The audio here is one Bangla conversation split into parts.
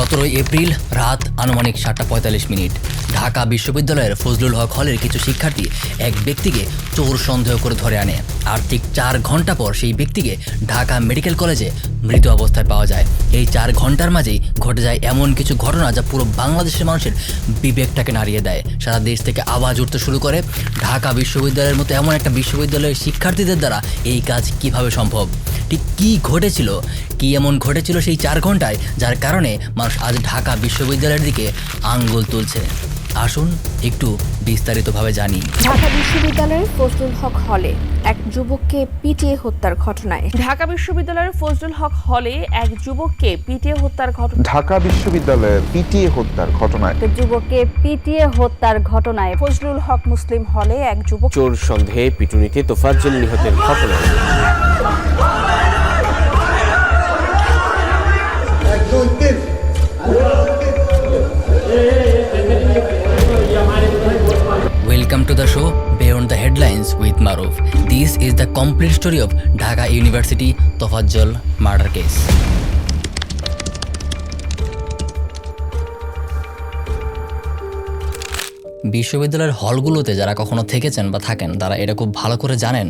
সতেরোই এপ্রিল রাত আনুমানিক সাতটা পঁয়তাল্লিশ মিনিট। ঢাকা বিশ্ববিদ্যালয়ের ফজলুল হক হলের কিছু শিক্ষার্থী এক ব্যক্তিকে চোর সন্দেহ করে ধরে আনে। আর ঠিক চার ঘণ্টা পর সেই ব্যক্তিকে ঢাকা মেডিকেল কলেজে মৃত অবস্থায় পাওয়া যায়। এই চার ঘণ্টার মাঝেই ঘটে যায় এমন কিছু ঘটনা যা পুরো বাংলাদেশের মানুষের বিবেকটাকে নাড়িয়ে দেয়। সারা দেশ থেকে আওয়াজ উঠতে শুরু করে। ঢাকা বিশ্ববিদ্যালয়ের মতো এমন একটা বিশ্ববিদ্যালয়ের শিক্ষার্থীদের দ্বারা এই কাজ কীভাবে সম্ভব? ঠিক কী ঘটেছিল? কি এমন ঘটেছিল সেই চার ঘন্টায়? যার কারণে মানুষ আজ ঢাকা বিশ্ববিদ্যালয়ের দিকে আঙ্গুল তুলছে। আসুন একটু বিস্তারিতভাবে জানি। ঢাকা বিশ্ববিদ্যালয়ের ফজলুল হক হলে এক যুবককে পিটিয়ে হত্যার ঘটনায়। ঢাকা বিশ্ববিদ্যালয়ের ফজলুল হক হলে এক যুবককে পিটিয়ে হত্যার ঘটনা ঢাকা বিশ্ববিদ্যালয়ের পিটিয়ে হত্যার ঘটনায়। এক যুবককে পিটিয়ে হত্যার ঘটনায় ফজলুল হক মুসলিম হলে এক যুবক চোর সন্দেহে পিটুনিতে তোফাজ্জল নিহতের ঘটনা। Welcome to the show Beyond the Headlines with Maruf. This is the complete story of Dhaka University Tofajjal murder case. বিশ্ববিদ্যালয়ের হলগুলোতে যারা কখনো থেকেছেন বা থাকেন, তারা এটা খুব ভালো করে জানেন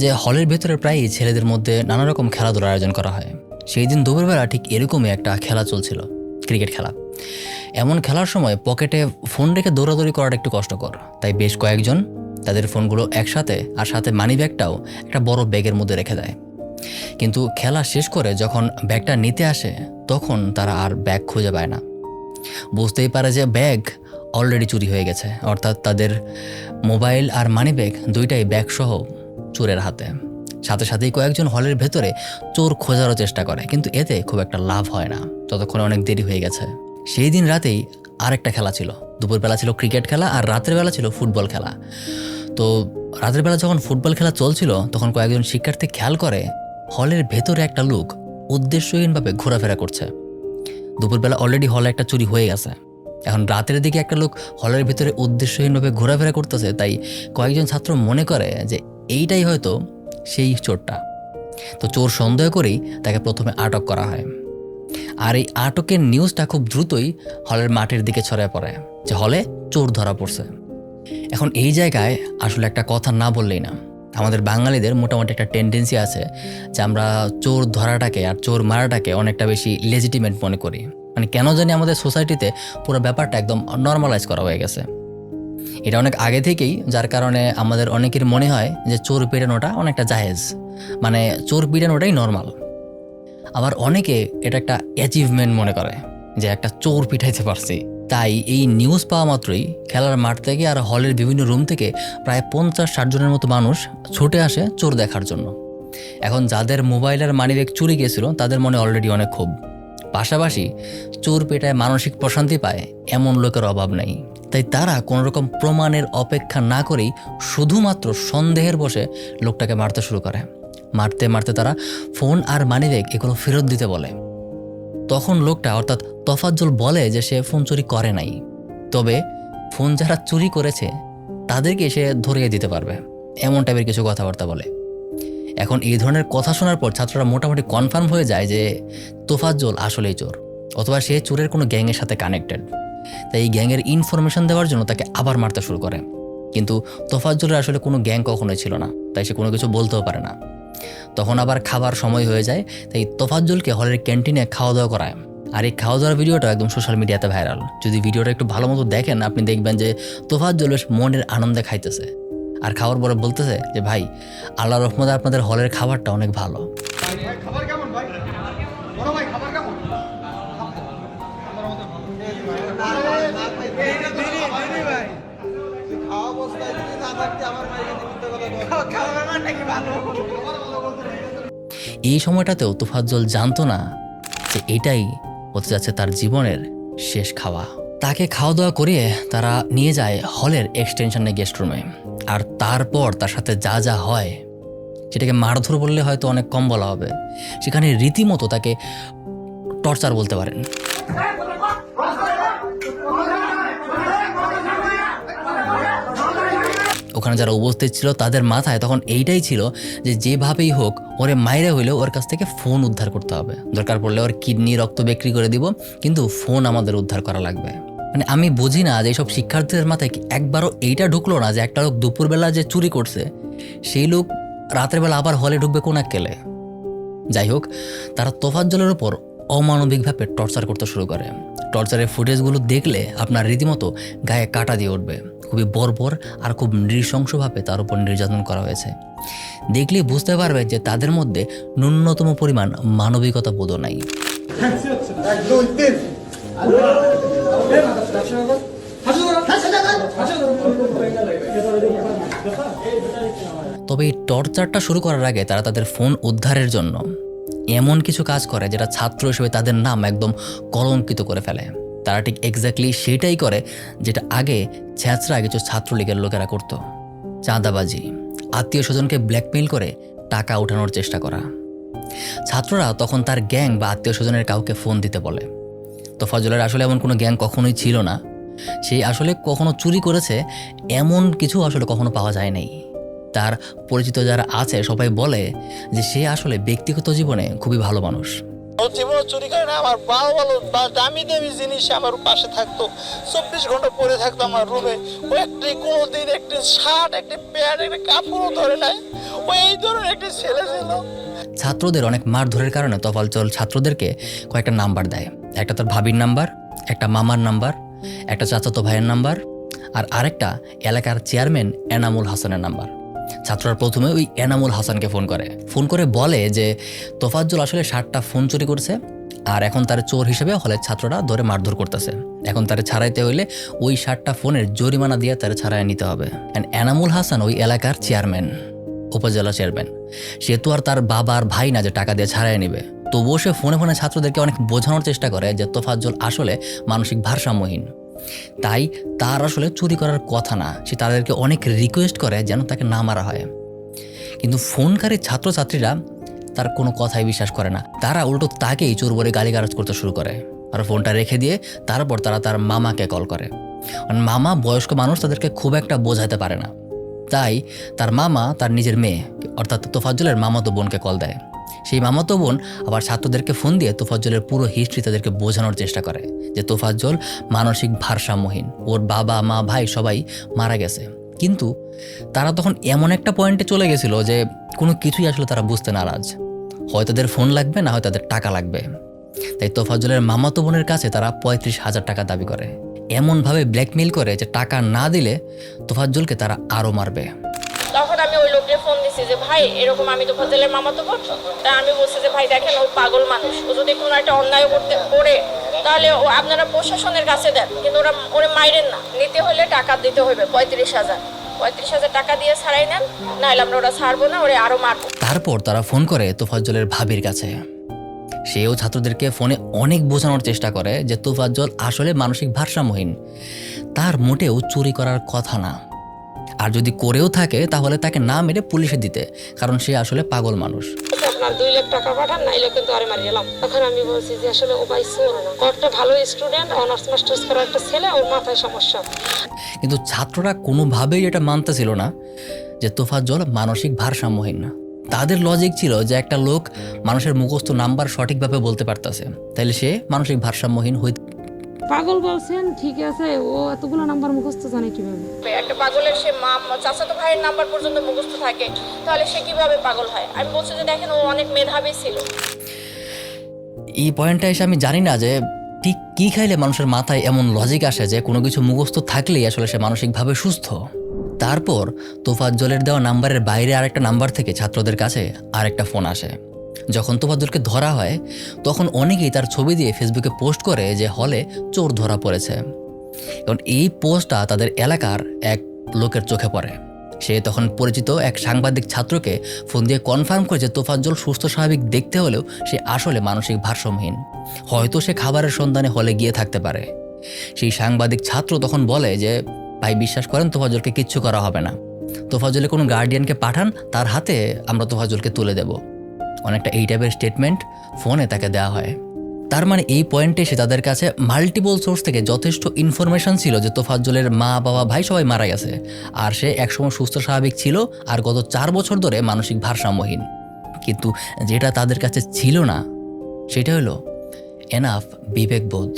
যে হলের ভেতরে প্রায়ই ছেলেদের মধ্যে নানা রকম খেলাধুলার আয়োজন করা হয় সেই দিন দুপুরবেলা ঠিক এরকমই একটা খেলা চলছিল, ক্রিকেট খেলা এমন খেলার সময় পকেটে ফোন রেখে দৌড়াদৌড়ি করাটা একটু কষ্টকর। তাই বেশ কয়েকজন তাদের ফোনগুলো একসাথে আর সাথে মানি ব্যাগটাও একটা বড় ব্যাগের মধ্যে রেখে দেয়। কিন্তু খেলা শেষ করে যখন ব্যাগটা নিতে আসে, তখন তারা আর ব্যাগ খুঁজে পায় না। বুঝতেই পারে যে ব্যাগ অলরেডি চুরি হয়ে গেছে, অর্থাৎ তাদের মোবাইল আর মানি ব্যাগ দুইটাই ব্যাগসহ চোরের হাতে। সাথে সাথেই কয়েকজন হলের ভেতরে চোর খোঁজারও চেষ্টা করে, কিন্তু এতে খুব একটা লাভ হয় না। ততক্ষণে অনেক দেরি হয়ে গেছে। সেই দিন রাতেই আরেকটা খেলা ছিল। দুপুরবেলা ছিল ক্রিকেট খেলা আর রাতের বেলা ছিল ফুটবল খেলা। তো রাতের বেলা যখন ফুটবল খেলা চলছিল, তখন কয়েকজন শিক্ষার্থী খেয়াল করে, হলের ভেতরে একটা লোক উদ্দেশ্যহীনভাবে ঘোরাফেরা করছে। দুপুরবেলা অলরেডি হলে একটা চুরি হয়ে গেছে। এখন রাতের দিকে একটা লোক হলের ভিতরে উদ্দেশ্যহীনভাবে ঘোরাফেরা করতেছে, তাই কয়েকজন ছাত্র মনে করে যে এইটাই হয়তো সেই চোরটা। তো চোর সন্দেহ করেই তাকে প্রথমে আটক করা হয়। আর এই আটকের নিউজটা খুব দ্রুতই হলের মাঠের দিকে ছড়ায় পড়ে, যে হলে চোর ধরা পড়ছে। এখন এই জায়গায় আসলে একটা কথা না বললেই না। আমাদের বাঙালিদের মোটামুটি একটা টেন্ডেন্সি আছে যে আমরা চোর ধরাটাকে আর চোর মারাটাকে অনেকটা বেশি লেজিটিমেট মনে করি। মানে কেন জানি আমাদের সোসাইটিতে পুরো ব্যাপারটা একদম নর্মালাইজ করা হয়ে গেছে। এটা অনেক আগে থেকেই, যার কারণে আমাদের অনেকের মনে হয় যে চোর পিটানোটা অনেকটা জাহেজ মানে চোর পিটানোটাই নর্মাল আবার অনেকে এটা একটা অ্যাচিভমেন্ট মনে করে, যে একটা চোর পিঠাইতে পারছি। তাই এই নিউজ পাওয়া মাত্রই খেলার মাঠ থেকে আর হলের বিভিন্ন রুম থেকে প্রায় পঞ্চাশ, ষাট জনের মতো মানুষ ছুটে আসে চোর দেখার জন্য। এখন যাদের মোবাইল আর মানিব্যাগ চুরি গেছিল তাদের মনে অলরেডি অনেক ক্ষোভ। পাশাপাশি চোর পেটায় মানসিক প্রশান্তি পায়, এমন লোকের অভাব নেই। তাই তারা কোনো রকম প্রমাণের অপেক্ষা না করেই শুধুমাত্র সন্দেহের বসে লোকটাকে মারতে শুরু করে। মারতে মারতে তারা ফোন আর মানিব্যাগ এগুলো ফেরত দিতে বলে। তখন লোকটা অর্থাৎ তফাজ্জল বলে যে সে ফোন চুরি করে নাই। তবে ফোন যারা চুরি করেছে, তাদেরকে সে ধরিয়ে দিতে পারবে, এমন টাইপের কিছু কথাবার্তা বলে। এখন এই ধরনের কথা শোনার পর ছাত্ররা মোটামুটি কনফার্ম হয়ে যায় যে তোফাজ্জল আসলেই চোর, অথবা সে চোরের কোনো গ্যাংয়ের সাথে কানেক্টেড তাই এই গ্যাংয়ের ইনফরমেশন দেওয়ার জন্য তাকে আবার মারতে শুরু করে। কিন্তু তোফাজ্জলের আসলে কোনো গ্যাং কখনোই ছিল না, তাই সে কোনো কিছু বলতেও পারে না। তখন আবার খাবার সময় হয়ে যায়, তাই তোফাজ্জলকে হলের ক্যান্টিনে খাওয়া দাওয়া করায়। আর এই খাওয়া দাওয়ার ভিডিওটা একদম সোশ্যাল মিডিয়াতে ভাইরাল। যদি ভিডিওটা একটু ভালো মতো দেখেন, আপনি দেখবেন যে তোফাজ্জল বেশ মনের আনন্দে খাইতেছে। আর খাওয়ার পরে বলতেছে যে, ভাই, আল্লাহ রহমদ আপনাদের হলের খাবারটা অনেক ভালো। খাবার কেমন, ভাই? ভাই, খাবার এই সময়টাতেও তোফাজ্জল জানতো না যে এটাই হতে যাচ্ছে তার জীবনের শেষ খাওয়া। তাকে খাওয়া দাওয়া করিয়ে তারা নিয়ে যায় হলের এক্সটেনশনে গেস্ট রুমে। আর তারপর তার সাথে যা যা হয়, সেটাকে মারধর বললে হয়তো অনেক কম বলা হবে। সেখানে রীতিমতো তাকে টর্চার বলতে পারেন। ওখানে যারা উপস্থিত ছিল, তাদের মাথায় তখন এইটাই ছিল যে যেভাবেই হোক ওরে মাইরে হইলেও ওর কাছ থেকে ফোন উদ্ধার করতে হবে। দরকার পড়লে ওর কিডনি, রক্ত বিক্রি করে দিব, কিন্তু ফোন আমাদের উদ্ধার করা লাগবে। মানে আমি বুঝি না যে এইসব শিক্ষার্থীদের মাথায় একবারও এইটা ঢুকলো না যে একটা লোক দুপুরবেলা যে চুরি করছে, সেই লোক রাতের বেলা আবার হলে ঢুকবে কোন এক কেলে যাই হোক, তারা তোফাজ্জলের ওপর অমানবিকভাবে টর্চার করতে শুরু করে। টর্চারের ফুটেজগুলো দেখলে আপনার রীতিমতো গায়ে কাটা দিয়ে উঠবে। খুবই বর্বর আর খুব নৃশংসভাবে তার উপর নির্যাতন করা হয়েছে। দেখলেই বুঝতে পারবে যে তাদের মধ্যে ন্যূনতম পরিমাণ মানবিকতা বোধ নাই। তবে এই টর্চারটা শুরু করার আগে তারা তাদের ফোন উদ্ধারের জন্য এমন কিছু কাজ করে যেটা ছাত্র হিসেবে তাদের নাম একদম কলঙ্কিত করে ফেলে। তারা ঠিক এক্স্যাক্টলি সেটাই করে যেটা আগে ছ্যাঁচড়া কিছু ছাত্রলীগের লোকেরা করত। চাঁদাবাজি, আত্মীয় স্বজনকে ব্ল্যাকমেইল করে টাকা ওঠানোর চেষ্টা করা। ছাত্ররা তখন তার গ্যাং বা আত্মীয় স্বজনের কাউকে ফোন দিতে বলে। তো ফজলের আসলে এমন কোনো গ্যাং কখনোই ছিল না। সে আসলে কখনো চুরি করেছে, এমন কিছু আসলে কখনো পাওয়া যায় নাই। তার পরিচিত যারা আছে সবাই বলে যে সে আসলে ব্যক্তিগত জীবনে খুবই ভালো মানুষ। জীবনে চুরি করে না, আমার ভালো বা, দামি দামি আমার পাশে থাকতো। চব্বিশ ঘণ্টা পরে থাকতো আমার রুমে। একটি কোনো দিন একটি শার্ট, একটি প্যান্ট, একটি ধরে নাই। ও ধরনের একটি ছিল ছাত্রদের অনেক মারধরের কারণে তফালচল ছাত্রদেরকে কয়েকটা নাম্বার দেয়। একটা তার ভাবির নাম্বার, একটা মামার নাম্বার, একটা চাচাতো ভাইয়ের নাম্বার, আর আরেকটা এলাকার চেয়ারম্যান এনামুল হাসানের নাম্বার। ছাত্ররা প্রথমে ওই এনামুল হাসানকে ফোন করে। ফোন করে বলে যে, তোফাজ্জল আসলে ষাটটা ফোন চুরি করছে আর এখন তার চোর হিসেবে হলের ছাত্ররা ধরে মারধর করতেছে। এখন তারে ছাড়াইতে হইলে ওই ষাটটা ফোনের জরিমানা দিয়ে তারে ছাড়াই নিতে হবে। অ্যান্ড এনামুল হাসান ওই এলাকার চেয়ারম্যান, উপজেলা চেয়ারম্যান। সে তো আর তার বাবা আর ভাই না যে টাকা দিয়ে ছাড়াই নেবে। তবুও সে ফোনে ফোনে ছাত্রদেরকে অনেক বোঝানোর চেষ্টা করে যে, তোফাজ্জল আসলে মানসিক ভারসাম্যহীন। তাই তার আসলে চুরি করার কথা না। সে তাদেরকে অনেক রিকোয়েস্ট করে যেন তাকে না মারা হয়। কিন্তু ফোনকারী ছাত্রছাত্রীরা তার কোনো কথাই বিশ্বাস করে না। তারা উল্টো তাকেই চোর বলে গালিগালাজ করতে শুরু করে। আর ফোনটা রেখে দিয়ে তারপর তারা তার মামাকে কল করে। মামা বয়স্ক মানুষ তাদেরকে খুব একটা বোঝাতে পারে না। তাই তার মামা তার নিজের মেয়ে, অর্থাৎ তোফাজ্জলের মামাতো বোনকে কল দেয়। সেই মামাতো বোন আবার ছাত্রদেরকে ফোন দিয়ে তোফাজ্জলের পুরো হিস্ট্রি তাদেরকে বোঝানোর চেষ্টা করে যে তোফাজ্জল মানসিক ভারসাম্যহীন। ওর বাবা, মা, ভাই সবাই মারা গেছে। কিন্তু তারা তখন এমন একটা পয়েন্টে চলে গেছিল যে কোনো কিছুই আসলে তারা বুঝতে নারাজ। হয় তাদের ফোন লাগবে, না হয় তাদের টাকা লাগবে। তাই তোফাজ্জলের মামাতো বোনের কাছে তারা পঁয়ত্রিশ হাজার টাকা দাবি করে। এমনভাবে ব্ল্যাকমেইল করে যে টাকা না দিলে তোফাজ্জলকে তারা আরও মারবে। তখন আমি ওই লোককে ফোন দিছি যে, ভাই, এরকম আমি তো ফজলের মামা তো করছ তা আমি বলছি যে, ভাই, দেখেন ও পাগল মানুষ। ও যদি কোনো একটা অন্যায় করতে, করে, তাহলে ও আপনারা প্রশাসনের কাছে দেন। কিন্তু ওরা ওরে মাইরেন না। নিতে হলে টাকা দিতে হবে, পঁয়ত্রিশ হাজার। পঁয়ত্রিশ হাজার টাকা দিয়ে ছাড়াই নেন, নাহলে আমরা ওরা ছাড়বো না, ওরে আরও মারবো। তারপর তারা ফোন করে তোফাজ্জলের ভাবির কাছে। সেও ছাত্রদেরকে ফোনে অনেক বোঝানোর চেষ্টা করে যে তোফাজ্জল আসলে মানসিক ভারসাম্যহীন। তার মোটেও চুরি করার কথা না। আর যদি করেও থাকে তাহলে তাকে না মেরে পুলিশে দিতে কারণ সে আসলে পাগল মানুষ। আপনার দুই লাখ টাকা পাঠান নাইলে কিন্তু আরে মারি তখন আমি বলছি যে আসলে ও ভাই না। একটা ভালো স্টুডেন্ট অনার্স মাস্টার্স করা একটা ছেলে ওর মাথায় সমস্যা। কিন্তু ছাত্ররা কোনোভাবেই এটা মানতেছিল না যে তোফাজ্জল মানসিক ভারসাম্যহীন না। তাদের লজিক ছিল যে একটা লোক মানুষের মুখস্থ নাম্বার সঠিকভাবে বলতে পারতেছে। তাইলে সে মানসিক ভারসাম্যহীন হইতে পাগল বলছেন ঠিক আছে ও এতগুলো নাম্বার মুখস্থ জানে কীভাবে? একটা পাগলের সে মা চাচাতো ভাইয়ের নাম্বার পর্যন্ত মুখস্থ থাকে তাহলে সে কীভাবে পাগল হয়? আমি বলছি যে দেখেন ও অনেক মেধাবী ছিল। এই পয়েন্টটা এসে আমি জানি না যে ঠিক কী খাইলে মানুষের মাথায় এমন লজিক আসে যে কোনো কিছু মুখস্থ থাকলেই আসলে সে মানসিকভাবে সুস্থ। তারপর তোফাজ্জলের দেওয়া নাম্বারের বাইরে আরেকটা নাম্বার থেকে ছাত্রদের কাছে আরেকটা ফোন আসে। যখন তোফাজ্জলকে ধরা হয়, তখন অনেকেই তার ছবি দিয়ে ফেসবুকে পোস্ট করে যে হলে চোর ধরা পড়েছে। এবং এই পোস্টটা তাদের এলাকার এক লোকের চোখে পড়ে। সে তখন পরিচিত এক সাংবাদিক ছাত্রকে ফোন দিয়ে কনফার্ম করে যে তোফাজ্জল সুস্থ, স্বাভাবিক দেখতে হলেও সে আসলে মানসিক ভারসাম্যহীন। হয়তো সে খাবারের সন্ধানে হলে গিয়ে থাকতে পারে। সেই সাংবাদিক ছাত্র তখন বলে যে, ভাই, বিশ্বাস করেন, তোফাজ্জলকে কিচ্ছু করা হবে না। তোফাজ্জলে কোনো গার্ডিয়ানকে পাঠান, তার হাতে আমরা তোফাজ্জলকে তুলে দেব। অনেকটা এই টাইপের স্টেটমেন্ট ফোনে তাকে দেওয়া হয়। তার মানে এই পয়েন্টে এসে তাদের কাছে মাল্টিপল সোর্স থেকে যথেষ্ট ইনফরমেশন ছিল যে তোফাজ্জলের মা, বাবা, ভাই সবাই মারা গেছে আর সে একসময় সুস্থ, স্বাভাবিক ছিল আর গত চার বছর ধরে মানসিক ভারসাম্যহীন। কিন্তু যেটা তাদের কাছে ছিল না, সেটা হলো এনাফ বিবেকবোধ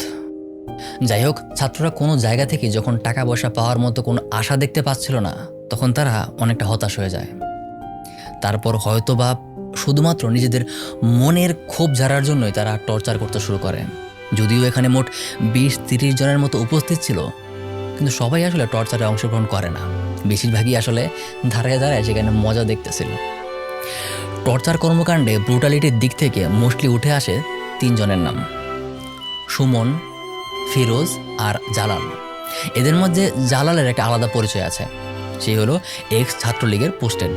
যাই হোক, ছাত্ররা কোনো জায়গা থেকে যখন টাকা পয়সা পাওয়ার মতো কোনো আশা দেখতে পাচ্ছিল না, তখন তারা অনেকটা হতাশ হয়ে যায়। তারপর হয়তোবা শুধুমাত্র নিজেদের মনের ক্ষোভ ঝাড়ার জন্যই তারা টর্চার করতে শুরু করে যদিও এখানে মোট বিশ তিরিশ জনের মতো উপস্থিত ছিল, কিন্তু সবাই আসলে টর্চারে অংশগ্রহণ করে না। বেশিরভাগই আসলে ধারে দাঁড়ায় সেখানে মজা দেখতেছিল। টর্চার কর্মকাণ্ডে ব্রুটালিটির দিক থেকে মোস্টলি উঠে আসে তিনজনের নাম, সুমন, ফিরোজ আর জালাল। এদের মধ্যে জালালের একটা আলাদা পরিচয় আছে সেই হলো এক্স ছাত্রলীগের পোস্টেড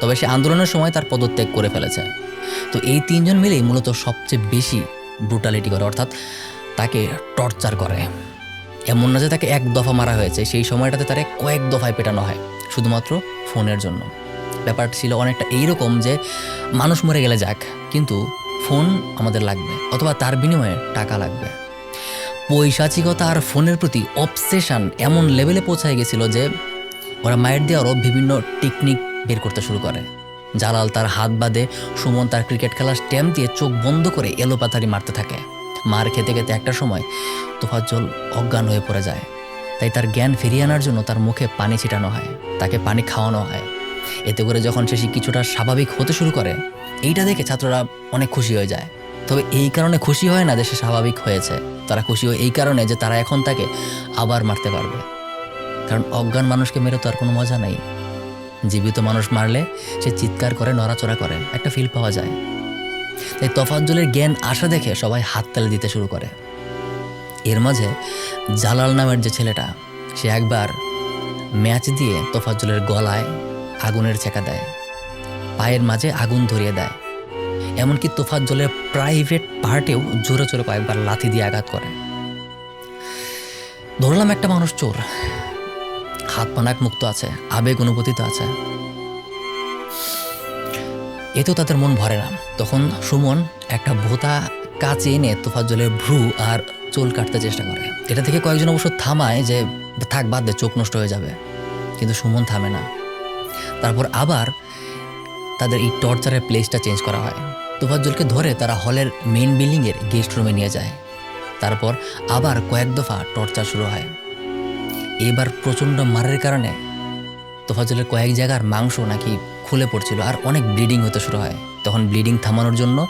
তবে সে আন্দোলনের সময় তার পদত্যাগ করে ফেলেছে। তো এই তিনজন মিলেই মূলত সবচেয়ে বেশি ব্রুটালিটি করে, অর্থাৎ তাকে টর্চার করে। এমন না যে তাকে এক দফা মারা হয়েছে, সেই সময়টাতে তারে কয়েক দফায় পেটানো হয়, শুধুমাত্র ফোনের জন্য। ব্যাপারটা ছিল অনেকটা এইরকম যে মানুষ মরে গেলে যাক, কিন্তু ফোন আমাদের লাগবে, অথবা তার বিনিময়ে টাকা লাগবে। পৈশাচিকতা আর ফোনের প্রতি অবসেশন এমন লেভেলে পৌঁছায় গেছিল যে ওরা মায়ের দেওয়ারও বিভিন্ন টেকনিক বের করতে শুরু করে। জালাল তার হাত বাঁধে, সুমন তার ক্রিকেট খেলার স্ট্যাম্প দিয়ে চোখ বন্ধ করে এলোপাতারি মারতে থাকে। মার খেতে খেতে একটা সময় তোফাজ্জল অজ্ঞান হয়ে পড়ে যায়। তাই তার জ্ঞান ফিরিয়ে আনার জন্য তার মুখে পানি ছিটানো হয়, তাকে পানি খাওয়ানো হয়। এতে করে যখন সে কিছুটা স্বাভাবিক হতে শুরু করে, এইটা দেখে ছাত্ররা অনেক খুশি হয়ে যায়। তবে এই কারণে খুশি হয় না যে সে স্বাভাবিক হয়েছে। তারা খুশি হয় এই কারণে যে তারা এখন তাকে আবার মারতে পারবে। কারণ অজ্ঞান মানুষকে মেরে তো আর কোনো মজা নেই। জীবিত মানুষ মারলে সে চিৎকার করে, নড়াচড়া করে, একটা ফিল পাওয়া যায়। তাই তফাজ্জলের জ্ঞান আসা দেখে সবাই হাততালি দিতে শুরু করে। এর মাঝে জালাল নামের যে ছেলেটা, সে একবার ম্যাচ দিয়ে তোফাজ্জলের গলায় আগুনের চেকা দেয়। পায়ের মাঝে আগুন ধরিয়ে দেয়। এমনকি তোফাজ্জলের প্রাইভেট পার্টেও জোরে জোরে কয়েকবার লাথি দিয়ে আঘাত করে। ধরলাম একটা মানুষ চোর। হাত পানাক মুক্ত আছে, আবেগ অনুভূতি তো আছে এতেও তাদের মন ভরে না। তখন সুমন একটা ভোতা কাচে এনে তোফাজ্জলের ভ্রু আর চুল কাটতে চেষ্টা করে। এটা থেকে কয়েকজন অবশ্য থামায় যে, থাক, বাদ দে, চোখ নষ্ট হয়ে যাবে। কিন্তু সুমন থামে না। তারপর আবার তাদের এই টর্চারের প্লেসটা চেঞ্জ করা হয়। তোফাজ্জলকে ধরে তারা হলের মেন বিল্ডিংয়ের গেস্ট রুমে নিয়ে যায়। তারপর আবার কয়েক দফা টর্চার শুরু হয়। এবার প্রচণ্ড মারের কারণে তোফাজলের কয়েক জায়গার মাংস নাকি খুলে পড়ছিল আর অনেক ব্লিডিং হতে শুরু হয়। তখন ব্লিডিং থামানোর জন্য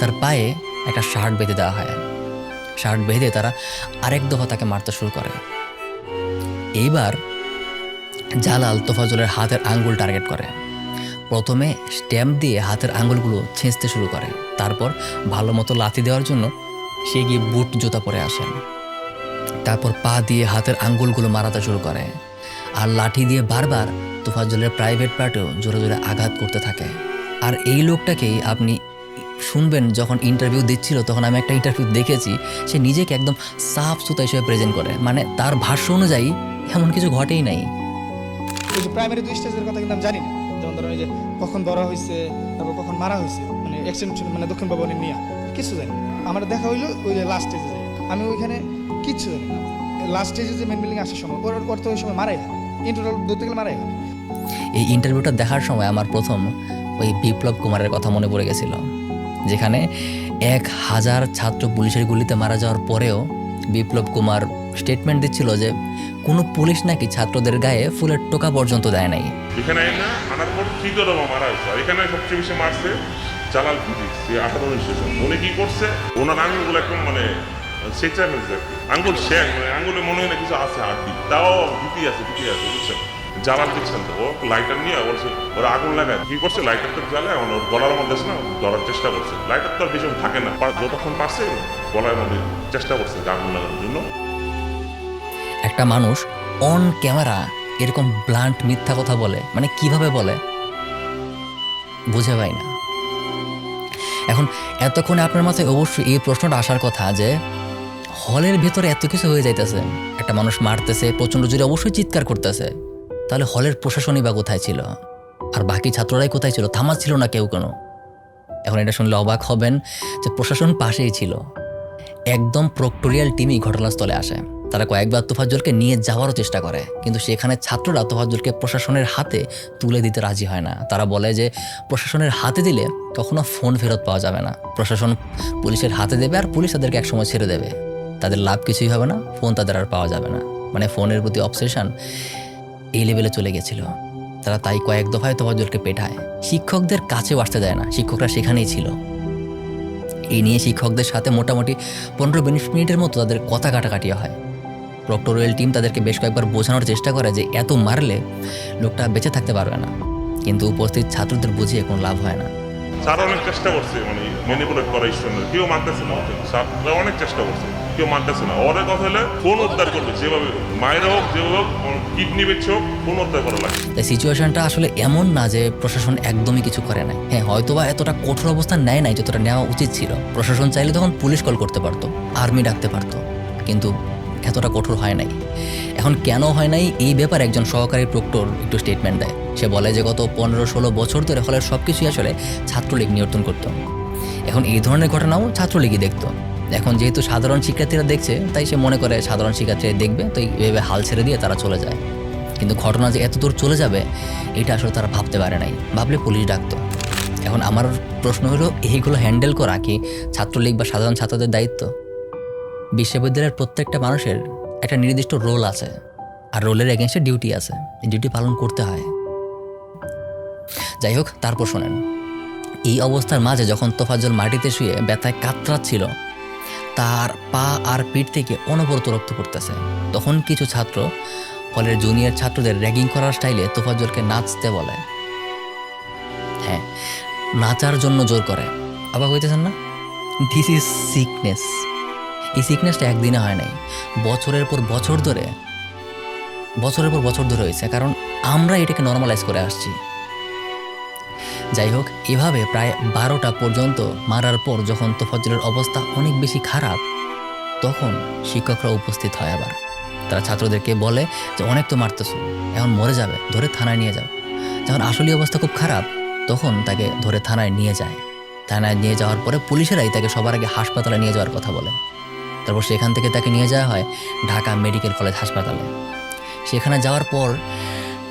তার পায়ে একটা শার্ট বেঁধে দেওয়া হয়। শার্ট বেঁধে তারা আরেক দফা তাকে মারতে শুরু করে। এইবার জালাল তোফাজলের হাতের আঙ্গুল টার্গেট করে। প্রথমে স্ট্যাম্প দিয়ে হাতের আঙ্গুলগুলো ছেঁচতে শুরু করে। তারপর ভালো মতো লাথি দেওয়ার জন্য সে গিয়ে বুট জুতা পরে আসেন। তারপর পা দিয়ে হাতের আঙ্গুলগুলো মারাতে শুরু করে। আর লাঠি দিয়ে বারবার তোফাজ্জলের প্রাইভেট পার্টেও জোরে জোরে আঘাত করতে থাকে। আর এই লোকটাকেই আপনি শুনবেন যখন ইন্টারভিউ দিচ্ছিল, তখন আমি একটা ইন্টারভিউ দেখেছি, সে নিজেকে একদম সাফ সুতা হিসেবে প্রেজেন্ট করে। মানে তার ভাষ্য অনুযায়ী এমন কিছু ঘটেই নাই। প্রাইমারি দুই স্টেজের কথা কিন্তু আমি জানি যেমন যে কখন ধরা হয়েছে তারপর কখন মারা হয়েছে মানে মানে দক্ষিণ ভবনের নিয়ে কিছু জানি আমার দেখা হইল ওই যে লাস্ট স্টেজে আমি ওইখানে কিচ্ছু জানি না। লাস্ট স্টেজে যে মেন বিল্ডিং আসার সময় ওর ওর তো ওই সময় মারাই ইন্টারভাল ধরতে গেলে মারাই এই ইন্টারভিউটা দেখার সময় আমার প্রথম ওই বিপ্লব কুমারের কথা মনে পড়ে গেছিল যেখানে এক হাজার ছাত্র পুলিশের গুলিতে মারা যাওয়ার পরেও বিপ্লব কুমার স্টেটমেন্ট দিচ্ছিল যে কোনো পুলিশ নাকি ছাত্রদের গায়ে ফুলের টোকা পর্যন্ত দেয় নাই। এখানে আনার পর তৃতীয় দফা মারা হয়েছে এখানে সবচেয়ে বেশি মারছে জালাল ফিজিক্স সে আঠারো উনি কি করছে? ওনার আঙ্গুলগুলো একদম মানে সেচা ফেলছে আর কি। আঙ্গুল শেখ মানে আঙ্গুলে মনে হয় না কিছু আছে হাড্ডি তাও ভীতি আছে ভীতি আছে বুঝছেন জ্বালার দিচ্ছেন তো ও লাইটার নিয়ে বলছে ওরা আগুন লাগায় কি করছে লাইটার তো জ্বালে এখন ওর গলার মধ্যে না ধরার চেষ্টা করছে লাইটার তো আর বেশি থাকে না যতক্ষণ পারছে গলার মধ্যে চেষ্টা করছে আগুন লাগানোর জন্য একটা মানুষ অন ক্যামেরা এরকম ব্লান্ট মিথ্যা কথা বলে মানে কীভাবে বলে? বুঝে পাই না। এখন এতক্ষণে আপনার মাথায় অবশ্যই এই প্রশ্নটা আসার কথা যে হলের ভেতরে এত কিছু হয়ে যাইতেছে। একটা মানুষ মারতেছে, প্রচণ্ড জোরে অবশ্যই চিৎকার করতেছে। তাহলে হলের প্রশাসনই বা কোথায় ছিল? আর বাকি ছাত্ররাই কোথায় ছিল? থামাচ্ছিল না কেউ কোনো? এখন এটা শুনলে অবাক হবেন যে প্রশাসন পাশেই ছিল। একদম প্রক্টোরিয়াল টিমই ঘটনাস্থলে আসে। তারা কয়েকবার তোফাজ্জলকে নিয়ে যাওয়ারও চেষ্টা করে। কিন্তু সেখানে ছাত্ররা তোফাজ্জলকে প্রশাসনের হাতে তুলে দিতে রাজি হয় না। তারা বলে যে, প্রশাসনের হাতে দিলে কখনো ফোন ফেরত পাওয়া যাবে না। প্রশাসন পুলিশের হাতে দেবে আর পুলিশ তাদেরকে একসময় ছেড়ে দেবে। তাদের লাভ কিছুই হবে না ফোন তাদের আর পাওয়া যাবে না। মানে ফোনের প্রতি অবসেশন এই লেভেলে চলে গেছিল। তারা তাই কয়েক দফায় তোফাজ্জলকে পেটায়। শিক্ষকদের কাছেও আসতে দেয় না, শিক্ষকরা সেখানেই ছিল। এই নিয়ে শিক্ষকদের সাথে মোটামুটি পনেরো বিশ মিনিটের মতো তাদের কথা কাটাকাটি হয়। প্রক্টোরিয়াল টিম তাদেরকে বেশ কয়েকবার বোঝানোর চেষ্টা করে যে এত মারলে লোকটা বেঁচে থাকতে পারবে না। কিন্তু উপস্থিত ছাত্রদের বুঝিয়ে কোনো লাভ হয় না। স্যার, অনেক চেষ্টা করছে মানে ম্যানিপুলেট করার স্টুডেন্ট কেউ মানতেছে না অনেক চেষ্টা করছে। কেউ মানতেছে না। ওদের কথা হলে ফোন উদ্ধার করবে, যেভাবে মায়ের হোক, যেভাবে হোক কিডনি বেচছে হোক, ফোন উদ্ধার করা লাগে তাই সিচুয়েশনটা আসলে এমন না যে প্রশাসন একদমই কিছু করে নাই। হ্যাঁ হয়তোবা এতটা কঠোর অবস্থান নেয় নাই যতটা নেওয়া উচিত ছিল। প্রশাসন চাইলে তখন পুলিশ কল করতে পারতো আর্মি ডাকতে পারতো, কিন্তু এতটা কঠোর হয় নাই। এখন কেন হয় নাই? এই ব্যাপারে একজন সহকারী প্রক্টর একটু স্টেটমেন্ট দেয়। সে বলে যে গত পনেরো ষোলো বছর ধরে হলের সব কিছুই আসলে ছাত্রলীগ নিয়ন্ত্রণ করতো। এখন এই ধরনের ঘটনাও ছাত্রলীগই দেখতো। এখন যেহেতু সাধারণ শিক্ষার্থীরা দেখছে, তাই সে মনে করে সাধারণ শিক্ষার্থীরা দেখবে, তো এইভাবে হাল ছেড়ে দিয়ে তারা চলে যায়। কিন্তু ঘটনা যে এত দূর চলে যাবে, এটা আসলে তারা ভাবতে পারে নাই। ভাবলে পুলিশ ডাকতো। এখন আমার প্রশ্ন হলো, এইগুলো হ্যান্ডেল করা কি ছাত্রলীগ বা সাধারণ ছাত্রদের দায়িত্ব? বিশ্ববিদ্যালয়ের প্রত্যেকটা মানুষের একটা নির্দিষ্ট রোল আছে, আর রোলের এগেনস্টে ডিউটি আছে। এই ডিউটি পালন করতে হয়। যাই হোক, তারপর শোনেন। এই অবস্থার মাঝে যখন তোফাজ্জল মাটিতে শুয়ে ব্যথায় কাতরাচ্ছিল তার পা আর পিঠ থেকে অনবরত রক্ত পড়তেছে। তখন কিছু ছাত্র, হলের জুনিয়র ছাত্রদের র্যাগিং করার স্টাইলে তোফাজ্জলকে নাচতে বলে। হ্যাঁ নাচার জন্য জোর করে। আবার হইতেছেন না? দিস ইজ সিকনেস এই সিকনেসটা একদিনে হয় নাই। বছরের পর বছর ধরে, বছরের পর বছর ধরে হয়েছে। কারণ আমরা এটাকে নর্মালাইজ করে আসছি। যাই হোক, এভাবে প্রায় বারোটা পর্যন্ত মারার পর যখন তোফাজ্জলের অবস্থা অনেক বেশি খারাপ, তখন শিক্ষকরা উপস্থিত হয় আবার। তারা ছাত্রদেরকে বলে যে, অনেক তো মারতেছো, এখন মরে যাবে, ধরে থানায় নিয়ে যাও। যখন আসলে অবস্থা খুব খারাপ, তখন তাকে ধরে থানায় নিয়ে যায়। থানায় নিয়ে যাওয়ার পরে পুলিশেরাই তাকে সবার আগে হাসপাতালে নিয়ে যাওয়ার কথা বলে। তারপর সেখান থেকে তাকে নিয়ে যাওয়া হয় ঢাকা মেডিকেল কলেজ হাসপাতালে। সেখানে যাওয়ার পর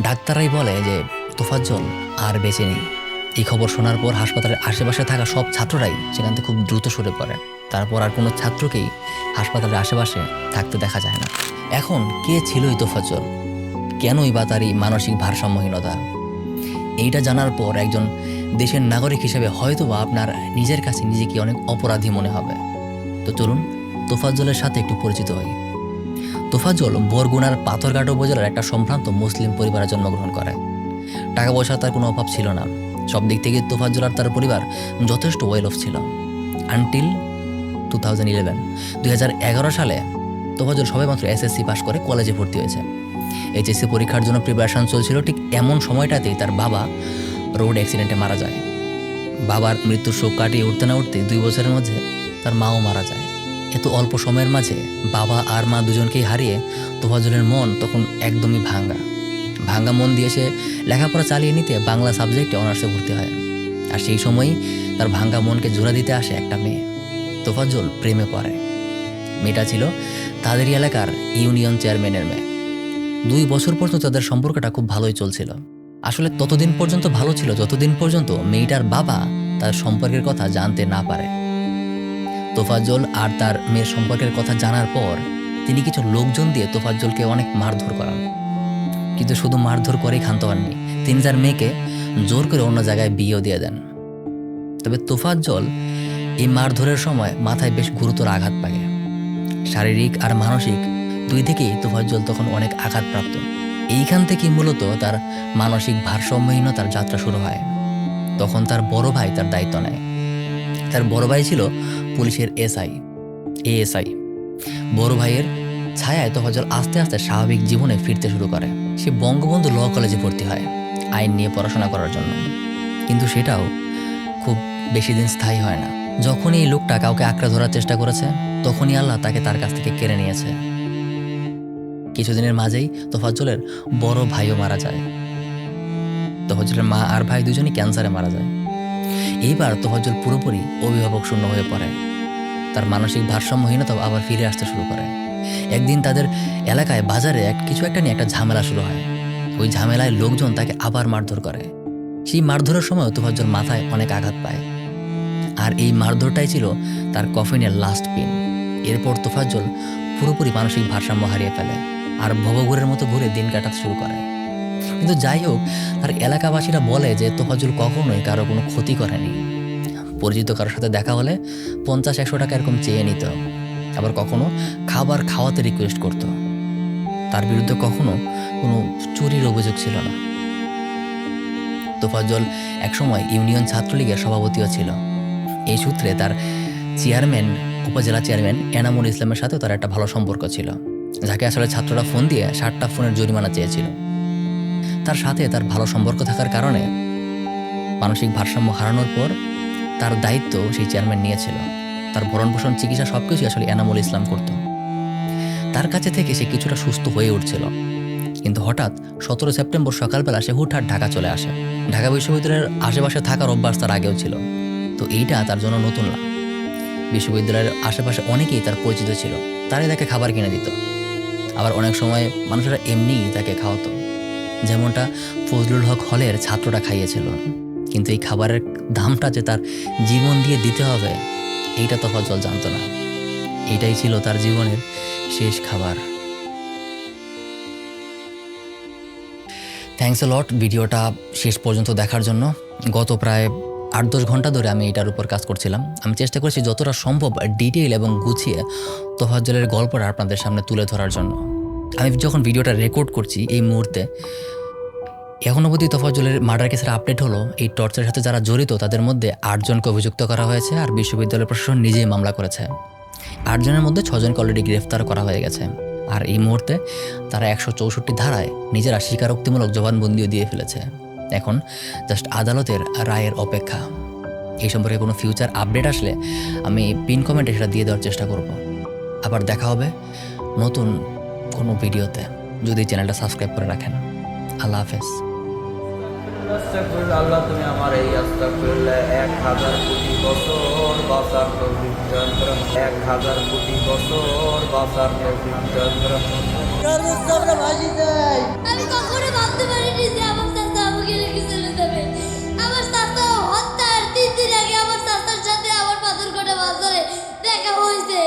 ডাক্তাররাই বলে যে, তোফাজ্জল আর বেঁচে নেই। এই খবর শোনার পর হাসপাতালের আশেপাশে থাকা সব ছাত্ররাই সেখান থেকে খুব দ্রুত সরে পড়ে। তারপর আর কোনো ছাত্রকেই হাসপাতালের আশেপাশে থাকতে দেখা যায় না। এখন কে ছিল এই তোফাজ্জল? কেনই বা তার এই মানসিক ভারসাম্যহীনতা? এইটা জানার পর একজন দেশের নাগরিক হিসেবে হয়তোবা আপনার নিজের কাছে নিজেকে অনেক অপরাধী মনে হবে। তো চলুন তোফাজ্জলের সাথে একটু পরিচিত হই। তোফাজ্জল বরগুনার পাথরঘাট উপজেলার একটা সম্ভ্রান্ত মুসলিম পরিবারে জন্মগ্রহণ করে। টাকা পয়সা তার কোনো অভাব ছিল না। সব দিক থেকে তোফাজ্জল আর তার পরিবার যথেষ্ট ওয়েল অফ ছিল। আনটিল টু থাউজেন্ড ইলেভেন দুই সালে তোফাজ্জল সবেমাত্র এসএসসি পাশ করে কলেজে ভর্তি হয়েছে। এইচএসসি পরীক্ষার জন্য প্রিপারেশন চলছিল ঠিক এমন সময়টাতেই তার বাবা রোড অ্যাক্সিডেন্টে মারা যায়। বাবার মৃত্যুর শোক কাটিয়ে উঠতে না উঠতে দুই বছরের মধ্যে তার মাও মারা যায়। এত অল্প সময়ের মাঝে বাবা আর মা দুজনকেই হারিয়ে তোফাজলের মন তখন একদমই ভাঙ্গা ভাঙ্গা মন দিয়ে সে লেখাপড়া চালিয়ে নিতে বাংলা সাবজেক্টে অনার্সে ভর্তি হয়। আর সেই সময়ই তার ভাঙ্গা মনকে জোড়া দিতে আসে একটা মেয়ে। তোফাজ্জল প্রেমে পড়ে। মেয়েটা ছিল তাদেরই এলাকার ইউনিয়ন চেয়ারম্যানের মেয়ে। দুই বছর পর্যন্ত তাদের সম্পর্কটা খুব ভালোই চলছিল। আসলে ততদিন পর্যন্ত ভালো ছিল, যতদিন পর্যন্ত মেয়েটার বাবা তার সম্পর্কের কথা জানতে না পারে। তোফাজ্জল আর তার মেয়ের সম্পর্কের কথা জানার পর তিনি কিছু লোকজন দিয়ে তোফাজ্জলকে অনেক মারধর করান। কিন্তু শুধু মারধর করেই ক্ষান্ত হননি। তিনি তার মেয়েকে জোর করে অন্য জায়গায় বিয়েও দিয়ে দেন। তবে তোফাজ্জল এই মারধরের সময় মাথায় বেশ গুরুতর আঘাত পায়। শারীরিক আর মানসিক দুই দিকেই তোফাজ্জল তখন অনেক আঘাতপ্রাপ্ত। এইখান থেকেই মূলত তার মানসিক ভারসাম্যহীনতার যাত্রা শুরু হয়। তখন তার বড় ভাই তার দায়িত্ব নেয়। তার বড় ভাই ছিল পুলিশের এসআই, এএসআই। বড় ভাইয়ের ছায়ায় তোফাজ্জল আস্তে আস্তে স্বাভাবিক জীবনে ফিরতে শুরু করে। সে বঙ্গবন্ধু ল কলেজে ভর্তি হয় আইন নিয়ে পড়াশোনা করার জন্য। কিন্তু সেটাও খুব বেশি দিন স্থায়ী হয় না। যখনই এই লোকটা কাউকে আঁকড়ে ধরার চেষ্টা করেছে, তখনই আল্লাহ তাকে তার কাছ থেকে কেড়ে নিয়েছে। কিছুদিনের মাঝেই তোফাজ্জলের বড় ভাইও মারা যায়। তোফাজ্জলের মা আর ভাই দুজনই ক্যান্সারে মারা যায়। এইবার তোফাজ্জল পুরোপুরি অভিভাবক শূন্য হয়ে পড়ে। তার মানসিক ভারসাম্যহীনতা আবার ফিরে আসতে শুরু করে। একদিন তাদের এলাকায় বাজারে এক কিছু একটা নিয়ে একটা ঝামেলা শুরু হয়। ওই ঝামেলায় লোকজন তাকে আবার মারধর করে। সেই মারধরের সময় তোফাজ্জল মাথায় অনেক আঘাত পায়। আর এই মারধরটাই ছিল তার কফিনের লাস্ট পিন এরপর তোফাজ্জল পুরোপুরি মানসিক ভারসাম্য হারিয়ে ফেলে আর ভবঘুরের মতো ঘুরে দিন কাটাতে শুরু করে। কিন্তু যাই হোক, তার এলাকাবাসীরা বলে যে তোফাজ্জল কখনোই কারও কোনো ক্ষতি করেনি। পরিচিত কারোর সাথে দেখা হলে পঞ্চাশ একশো টাকা এরকম চেয়ে নিত। আবার কখনো খাবার খাওয়াতে রিকোয়েস্ট করত। তার বিরুদ্ধে কখনো কোনো চুরির অভিযোগ ছিল না। তোফাজ্জল একসময় ইউনিয়ন ছাত্রলীগের সভাপতিও ছিল। এই সূত্রে তার চেয়ারম্যান উপজেলা চেয়ারম্যান এনামুল ইসলামের সাথেও তার একটা ভালো সম্পর্ক ছিল, যাকে আসলে ছাত্ররা ফোন দিয়ে ষাটটা ফোনের জরিমানা চেয়েছিল। তার সাথে তার ভালো সম্পর্ক থাকার কারণে মানসিক ভারসাম্য হারানোর পর তার দায়িত্ব সেই চেয়ারম্যান নিয়েছিল। তার ভরণ পোষণ চিকিৎসা সব কিছুই আসলে এনামুল ইসলাম করত। তার কাছে থেকে সে কিছুটা সুস্থ হয়ে উঠছিল। কিন্তু হঠাৎ সতেরো সেপ্টেম্বর সকালবেলা সে হুটহাট ঢাকা চলে আসে। ঢাকা বিশ্ববিদ্যালয়ের আশেপাশে থাকার অভ্যাস তার আগেও ছিল। তো এইটা তার জন্য নতুন না বিশ্ববিদ্যালয়ের আশেপাশে অনেকেই তার পরিচিত ছিল। তারাই তাকে খাবার কিনে দিত। আবার অনেক সময় মানুষেরা এমনিই তাকে খাওয়াতো। যেমনটা ফজলুল হক হলের ছাত্রটা খাইয়েছিল। কিন্তু এই খাবারের দামটা যে তার জীবন দিয়ে দিতে হবে এইটা তফাজ্জল জানতো না। এটাই ছিল তার জীবনের শেষ খাবার। থ্যাংকস লট ভিডিওটা শেষ পর্যন্ত দেখার জন্য। গত প্রায় আট দশ ঘণ্টা ধরে আমি এটার উপর কাজ করছিলাম। আমি চেষ্টা করেছি যতটা সম্ভব ডিটেইল এবং গুছিয়ে তোফাজ্জলের গল্পটা আপনাদের সামনে তুলে ধরার জন্য। আমি যখন ভিডিওটা রেকর্ড করছি এই মুহূর্তে এখন অবধি তোফাজ্জলের মার্ডার কেসের আপডেট হলো, এই টর্চারের সাথে যারা জড়িত, তাদের মধ্যে আটজনকে অভিযুক্ত করা হয়েছে আর বিশ্ববিদ্যালয় প্রশাসন নিজেই মামলা করেছে। আটজনের মধ্যে ছজনকে অলরেডি গ্রেফতার করা হয়ে গেছে। আর এই মুহূর্তে তারা একশো চৌষট্টি ধারায় নিজেরা স্বীকারোক্তিমূলক জবানবন্দিও দিয়ে ফেলেছে। এখন জাস্ট আদালতের রায়ের অপেক্ষা। এই সম্পর্কে কোনো ফিউচার আপডেট আসলে আমি পিন কমেন্টে সেটা দিয়ে দেওয়ার চেষ্টা করব। আবার দেখা হবে নতুন কোনো ভিডিওতে যদি চ্যানেলটা সাবস্ক্রাইব করে রাখেন। আল্লাহ হাফেজ। আস্তাগফিরুল্লাহ আল্লাহ তুমি আমার এই আস্তাগফিরুল্লাহ এক হাজার কোটি বছর বাসার তৌফিক দান করো। এক হাজার কোটি বছর বাসার তৌফিক দান করো। আমি কখনো ভাবতে পারিনি যে আমার চাচা আমাকে রেখে আমার সাথে আমার পাথর কটা বাজারে দেখা হয়েছে।